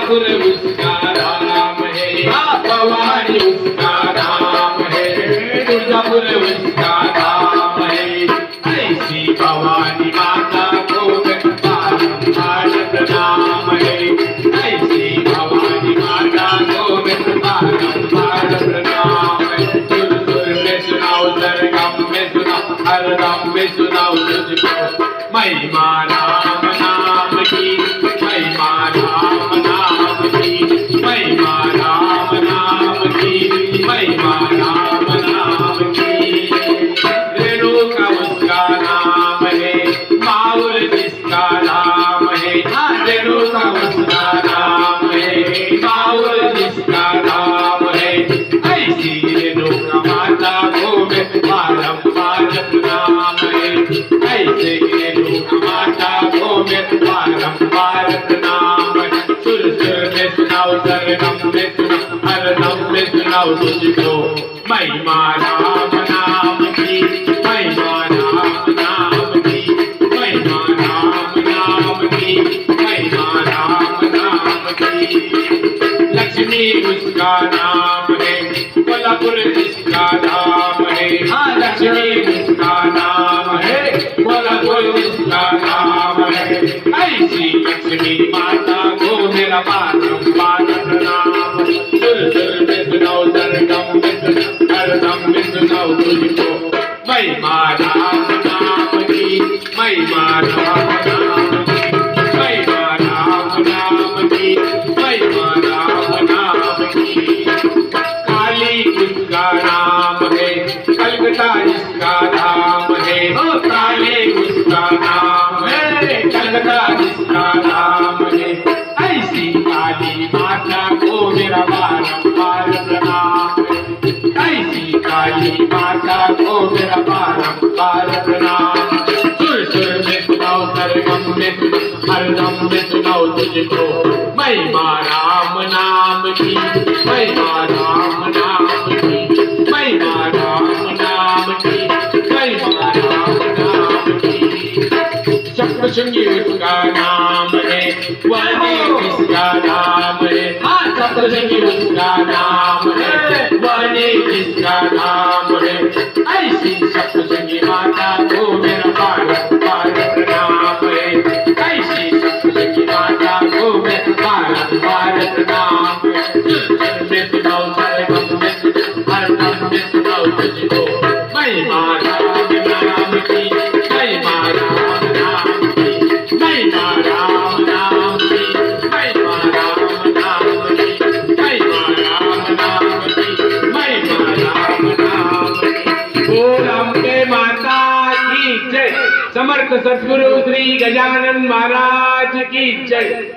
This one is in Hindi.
तुळजापूर उसका राम है। भवानी उसका राम है। तुळजापूर उसका राम है। ऐसी भवानी माता को बारंबार प्रणाम है। ऐसी भवानी माता को बारंबार प्रणाम है। सुनाओ सरगम, में सुनाओ हर दम में सुनाओ महिमा राम नाम में सुनाओ सरगम हर दम में सुनाओ तुझको महिमा राम नाम की महिमा राम नाम की महिमा राम नाम की महिमा राम नाम की लक्ष्मी उसका नाम है कोल्हापुर जिसका नाम है हाँ लक्ष्मी उसका नाम है कोल्हापुर जिसका नाम है ऐसी लक्ष्मी माता को मेरा बारंबार में सुनाओ तुझको महिमा राम नाम की महिमा राम नाम काली माता को मेरा बारंबार प्रणाम सुर सुर में सुनाओ सरगम में सुनाओ हर दम में सुनाओ तुझको। महिमा राम नाम की महिमा राम नाम की महिमा राम नाम की महिमा राम नाम की। सप्तशृंगी उसका नाम है वने किसका नाम है? हाँ सप्तशृंगी उसका नाम माता की जय समर्थ सद्गुरु श्री गजानन महाराज की जय